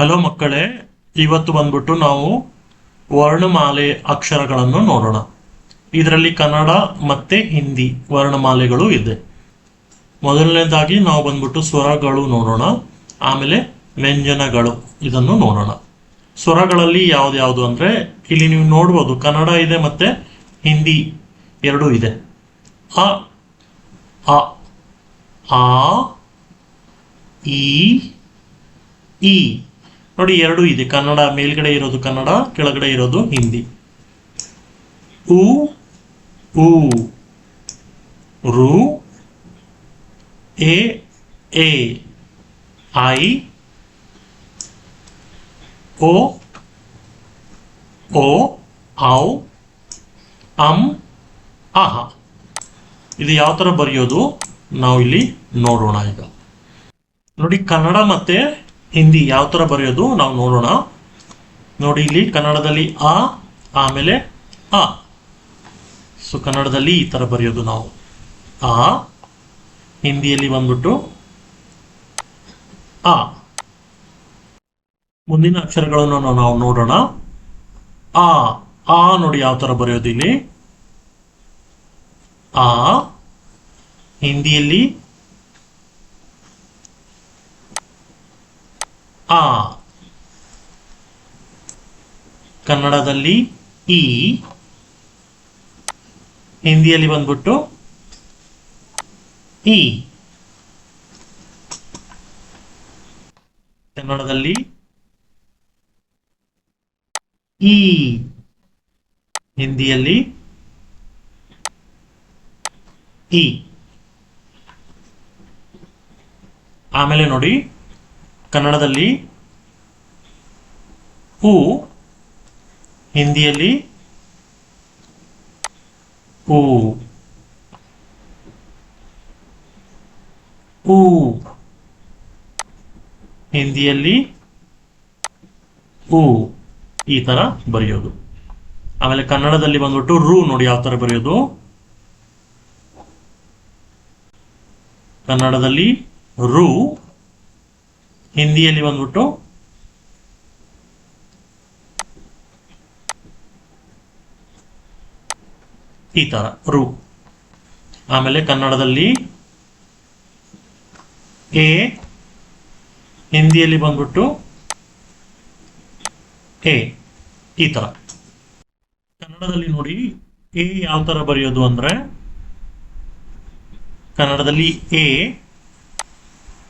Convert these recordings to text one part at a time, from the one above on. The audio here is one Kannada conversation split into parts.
ಹಲೋ ಮಕ್ಕಳೇ, ಇವತ್ತು ಬಂದ್ಬಿಟ್ಟು ನಾವು ವರ್ಣಮಾಲೆ ಅಕ್ಷರಗಳನ್ನು ನೋಡೋಣ. ಇದರಲ್ಲಿ ಕನ್ನಡ ಮತ್ತೆ ಹಿಂದಿ ವರ್ಣಮಾಲೆಗಳು ಇದೆ. ಮೊದಲನೇದಾಗಿ ನಾವು ಬಂದ್ಬಿಟ್ಟು ಸ್ವರಗಳು ನೋಡೋಣ, ಆಮೇಲೆ ವ್ಯಂಜನಗಳು ಇದನ್ನು ನೋಡೋಣ. ಸ್ವರಗಳಲ್ಲಿ ಯಾವ್ದು ಅಂದ್ರೆ, ಇಲ್ಲಿ ನೀವು ನೋಡ್ಬೋದು ಕನ್ನಡ ಇದೆ ಮತ್ತೆ ಹಿಂದಿ ಎರಡೂ ಇದೆ. ಅ ಅ, ಆ, ಈ ಈ. ನೋಡಿ ಎರಡು ಇದೆ. ಕನ್ನಡ ಮೇಲ್ಗಡೆ ಇರೋದು ಕನ್ನಡ, ಕೆಳಗಡೆ ಇರೋದು ಹಿಂದಿ. ಉ ಉ, ರು, ಎ ಎ, ಐ, ಓ ಓ, ಔ, ಅಂ, ಅಹ. ಇದು ಯಾವ ಥರ ಬರೆಯೋದು? ನಾವು ಇಲ್ಲಿ ನೋಡೋಣ ಈಗ. ನೋಡಿ ಕನ್ನಡ ಮತ್ತೆ ಹಿಂದಿ ಯಾವ ಥರ ಬರೆಯೋದು ನಾವು ನೋಡೋಣ. ನೋಡಿ ಇಲ್ಲಿ ಕನ್ನಡದಲ್ಲಿ ಆ, ಆಮೇಲೆ ಆ. ಸೊ ಕನ್ನಡದಲ್ಲಿ ಈ ಥರ ಬರೆಯೋದು ನಾವು. ಆ, ಹಿಂದಿಯಲ್ಲಿ ಬಂದ್ಬಿಟ್ಟು ಆ. ಮುಂದಿನ ಅಕ್ಷರಗಳನ್ನು ನಾವು- ನೋಡೋಣ. ಆ ಆ ನೋಡಿ ಯಾವ ಥರ ಬರೆಯೋದು ಇಲ್ಲಿ. ಆ, ಹಿಂದಿಯಲ್ಲಿ ಆ. ಕನ್ನಡದಲ್ಲಿ ಈ. ಹಿಂದಿಯಲ್ಲಿ ಬಂದ್ಬಿಟ್ಟು ಈ. ಕನ್ನಡದಲ್ಲಿ ಈ. ಹಿಂದಿಯಲ್ಲಿ ಈ. ಆಮೇಲೆ ನೋಡಿ ಕನ್ನಡದಲ್ಲಿ ಉ ಹಿಂದಿಯಲ್ಲಿ ಉ ಹಿಂದಿಯಲ್ಲಿ ಹೂ ಈ ತರ ಬರೆಯೋದು. ಆಮೇಲೆ ಕನ್ನಡದಲ್ಲಿ ಬಂದ್ಬಿಟ್ಟು ರು ನೋಡಿ ಯಾವ ತರ ಬರೆಯೋದು. ಕನ್ನಡದಲ್ಲಿ ರು. ಹಿಂದಿಯಲ್ಲಿ ಬಂದ್ಬಿಟ್ಟು ಈ ತರ, ರು. ಆಮೇಲೆ ಕನ್ನಡದಲ್ಲಿ ಎ, ಹಿಂದಿಯಲ್ಲಿ ಬಂದ್ಬಿಟ್ಟು ಎ, ಈ ತರ. ಕನ್ನಡದಲ್ಲಿ ನೋಡಿ, ಎ ಯಾವ ತರ ಬರೆಯೋದು ಅಂದ್ರೆ, ಕನ್ನಡದಲ್ಲಿ ಎ,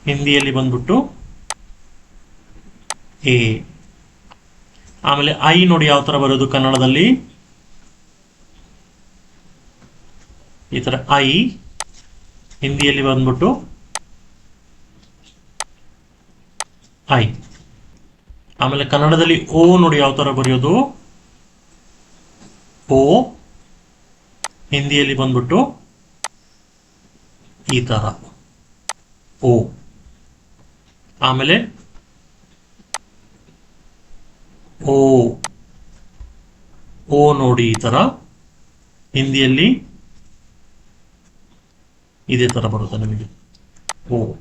ಹಿಂದಿಯಲ್ಲಿ ಬಂದ್ಬಿಟ್ಟು ಎ. ಆಮೇಲೆ ಐ ನೋಡಿ ಯಾವ ತರ ಬರೋದು ಕನ್ನಡದಲ್ಲಿ? ಈ ತರ ಐ, ಹಿಂದಿಯಲ್ಲಿ ಬಂದ್ಬಿಟ್ಟು ಐ. ಆಮೇಲೆ ಕನ್ನಡದಲ್ಲಿ ಓ ನೋಡಿ ಯಾವ ತರ ಬರೆಯೋದು? ಓ, ಹಿಂದಿಯಲ್ಲಿ ಬಂದ್ಬಿಟ್ಟು ಈ ತರ. ಓ. ಆಮೇಲೆ ಓ ಓ ನೋಡಿ ಈ ತರ. ಹಿಂದಿಯಲ್ಲಿ ಇದೇ ತರ ಬರುತ್ತೆ ನಿಮಗೆ. ಓ.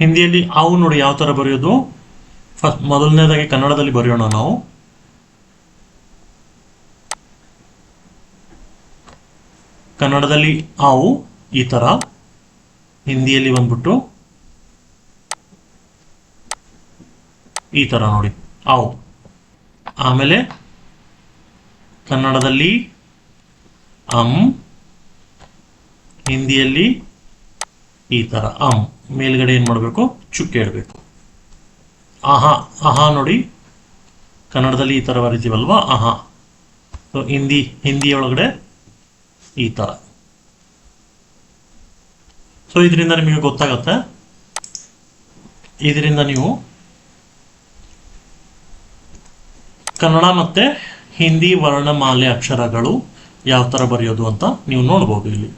ಹಿಂದಿಯಲ್ಲಿ ಅವು ನೋಡಿ ಯಾವ ತರ ಬರೆಯೋದು? ಫಸ್ಟ್ ಮೊದಲನೇದಾಗಿ ಕನ್ನಡದಲ್ಲಿ ಬರೆಯೋಣ ನಾವು. ಕನ್ನಡದಲ್ಲಿ ಅವು ಈ ತರ. ಹಿಂದಿಯಲ್ಲಿ ಬಂದ್ಬಿಟ್ಟು ಈ ತರ ನೋಡಿ. ಅವು ಆಮೇಲೆ ಕನ್ನಡದಲ್ಲಿ ಅಂ, ಹಿಂದಿಯಲ್ಲಿ ಈ ತರ. ಅಂ. ಮೇಲ್ಗಡೆ ಏನ್ ಮಾಡಬೇಕು? ಚುಕ್ಕೆ ಇಡಬೇಕು. ಆಹಾ ಆಹಾ ನೋಡಿ. ಕನ್ನಡದಲ್ಲಿ ಈ ತರ ಬರಿತೀವಲ್ವಾ? ಸೊ ಹಿಂದಿ ಹಿಂದಿ ಒಳಗಡೆ ಈ ತರ. ಸೊ ಇದರಿಂದ ನಿಮಗೆ ಗೊತ್ತಾಗತ್ತೆ. ಇದರಿಂದ ನೀವು ಕನ್ನಡ ಮತ್ತೆ ಹಿಂದಿ ವರ್ಣಮಾಲೆ ಅಕ್ಷರಗಳು ಯಾವ ತರ ಬರೆಯೋದು ಅಂತ ನೀವು ನೋಡ್ಬೋದು ಇಲ್ಲಿ.